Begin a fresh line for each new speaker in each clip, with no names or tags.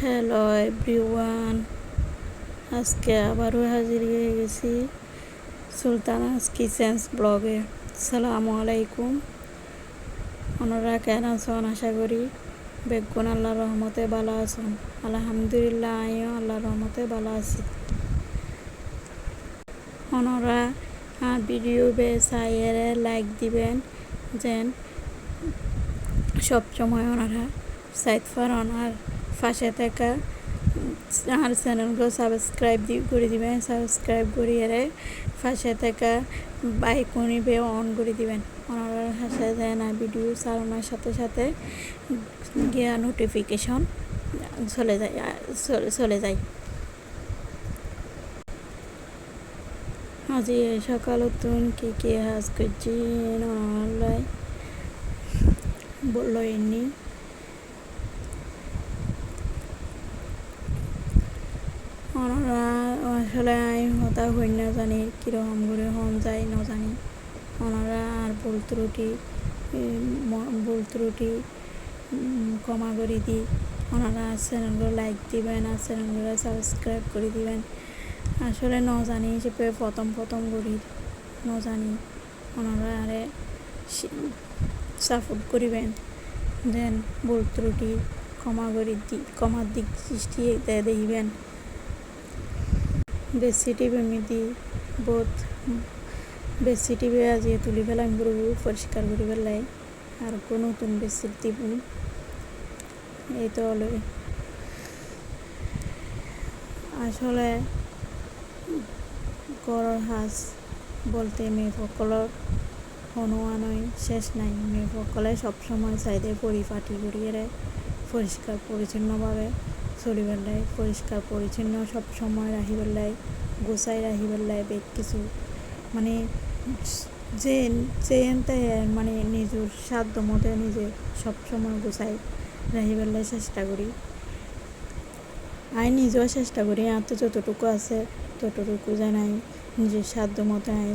Hello everyone আজকে আবারও হাজির হয়ে গেছি সুলতানাস কিচেন্স ব্লগে। সালামু আলাইকুম। ওনারা কেন আছেন? আশা করি বেগুন আল্লাহ রহমতে ভালো আছেন। আলহামদুলিল্লাহ আমিও আল্লাহ রহমতে ভালো আছি। ওনারা ভিডিও বে চাইয়ে লাইক দিবেন যেন সবসময় ওনারা সাইড ফর ওনার পাশে থাকা আর চ্যানেলগুলো সাবস্ক্রাইব করে দিবেন, সাবস্ক্রাইব করিয়ে পাশে থাকা বাইকনি বে অন করে দিবেন। ওনার হাসে যায় না, ভিডিও চালানোর সাথে সাথে গিয়া নোটিফিকেশন চলে যায় চলে যায়। আজি সকাল তুন কি কি হাজ করছি নলাই বলল এমনি ওনারা আসলে হতা হই না জানি কীরকম করে হন যায় না জানি ওনারা আর ভুল ত্রুটি ভুল ত্রুটি ক্ষমা করে দিই ওনারা চ্যানেলগুলো লাইক দিবেন আর চ্যানেলগুলো সাবস্ক্রাইব করে দিবেন। আসলে ন জানি হিসেবে প্রথম প্রথম করি ন জানি ওনারা আরে সাপোর্ট করিবেন দেন ভুল ত্রুটি ক্ষমা করে ক্ষমার দিক সৃষ্টি দেখিবেন। বেশি টিপে মিদি বহুত বেশি টিপে আজি তুলি ফেলাই পুরো পরিষ্কার করে ফেলাই আর কোনো নতুন বেশি দিব এই তো হলো আসলে গড়ৰ সাজ বলতে মেয়েসকলৰ হনুমানই শেষ নাই। মেয়েসকলে সবসময় চাইদে পরিপাটি করিয়ে পরিষ্কার পরিচ্ছন্নভাবে চলিবার লাই পরিষ্কার পরিচ্ছন্ন সব সময় গোছাই রাখিবার লাই বেগ কিছু। মানে যে যে মানে নিজের সাধ্য মতে নিজে সব সময় গোছাই রাখিবার লাই চেষ্টা করি আই নিজেও চেষ্টা করি আর তো যতটুকু আছে ততটুকু জানাই নিজের সাধ্য মতো আই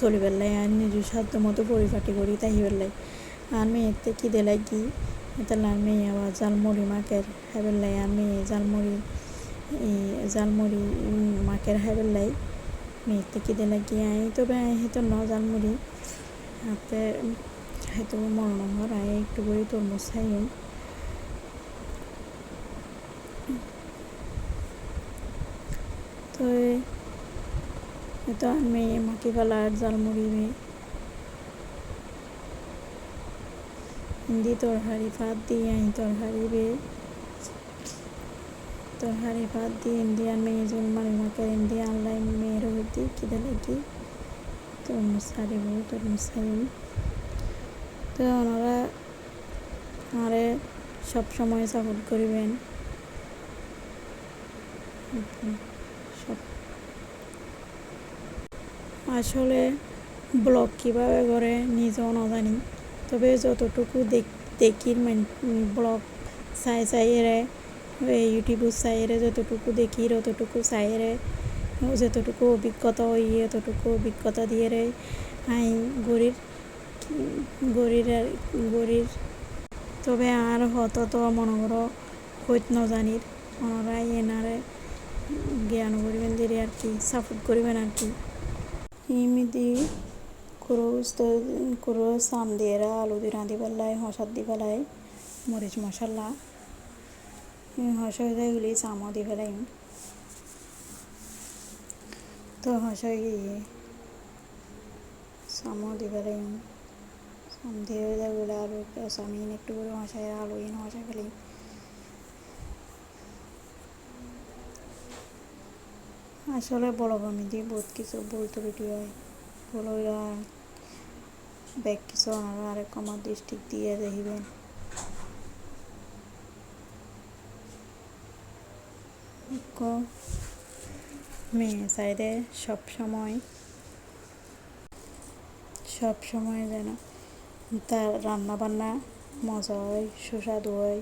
চলিবার লাই আর নিজের সাধ্য মতো পরিপাটি করি তাহিবার লাই। আর মেয়েতে কি দেলাই কি তাহলে আমি আবার জালমুড়ি মাকের খাইবার লাই আমি জালমুড়ি জালমুড়ি মাকের খাইবার লাই মেয়ের থেকে দিলে কি আই তবে হয়তো ন জালমুড়ি হাতে হয়তো মরণ হর আই একটু করে তরমুজ খাইম তো তো আমি মাকি ফেলার জালমুড়ি মেয়ে হিন্দি তরহারি ভাত দিয়ে আই তরহারি বে তরহারি ভাত দিয়ে ইন্ডিয়ান মেয়ে জন মানে মাকে ইন্ডিয়ান লাইন মেয়ের হইতে কিদা লাগি তরমুজ সারিব তরমুজ সারিব তো ওনারা আরে সব সময় সাপোর্ট করিবেন সব আসলে ব্লগ কীভাবে করে নিজেও না জানি তবে যতটুকু দেখি ব্লগ চাই এরে ইউটিউব চাইরে যতটুকু দেখি, ততটুকু চাইরে যতটুকু অভিজ্ঞতা ওই এতটুকু অভিজ্ঞতা দিয়ে রে আই গরির গরির গরির। তবে আর হত তো মনে করো হইত নজানির ওনারাই এনারে জ্ঞান করিবেন দিয়ে আর কি সাপোর্ট করিবেন আর কি। ইমিদি কুরুস তো কুরুস সাম দিয়ে আলু দিয়ে রাঁধি পেলাই হসাদ দি পেলাই মরিচ মশলা হসা এগুলি চামো দি পেলাই তো হসা গিয়ে পেলাই চাম দিয়ে এগুলো আলু চামিন একটু করে হসাই আলু ইন হসা ফেলি আসলে বড় দিয়ে বহুত কিছু বলতে রুটি হয়। বড়রা ব্যাগ কিছু আরেক আমার ডিস্ট্রিক্ট দিয়ে দেখিবেন। মেয়ে সাইডে সব সময় সব সময় যেন তার রান্না বান্না মজা হয়, সুস্বাদু হয়,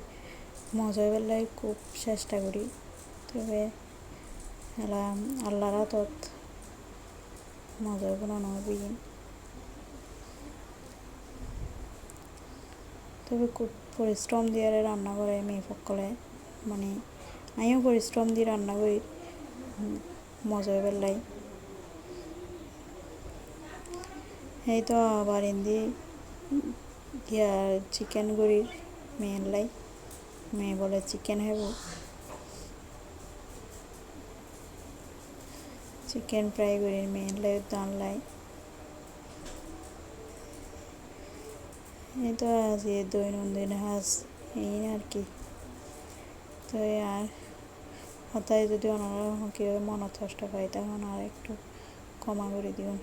মজা বেলায় খুব চেষ্টা করি। তবে আল্লাহরা তত মজা বানানো বিন তবে খুব পরিশ্রম দিয়ে রান্না করে মেয়ে সকলে। মানে আমিও পরিশ্রম দিয়ে রান্না করি। মজা বেলাই এই তো আবার ইয়া চিকেন গুড়ির মেয়ের লাই। মেয়ে বলে চিকেন হেব চিকেন ফ্রাই গুড়ির মেয়ের লাই দান লাই। তো আজকে দৈনন্দিন হাজ, এই আর কি। তো আর হতায় যদি ওনারা কেউ মনত কষ্ট পাই, তখন আর একটু ক্ষমা করে দিবেন।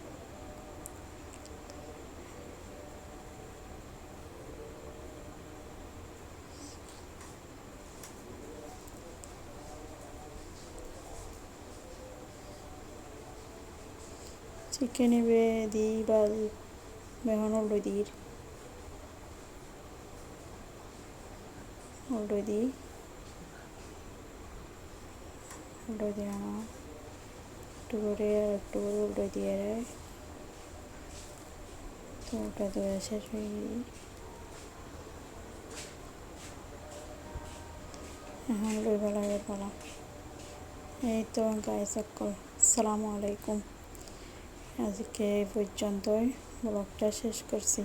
চিকেনে বে দিই বা বেহন উল্টো দিই উল্টো দিই উল্টো দিয়ে একটু করে একটু করে দিয়ে দেয় তো ওটা ধরে শেষ হয়ে গিয়ে এখন লইবা লাগে পালা এই তো গায়ে সকল আসসালামু আলাইকুম আজকে পর্যন্তই ব্লগটা শেষ করছি.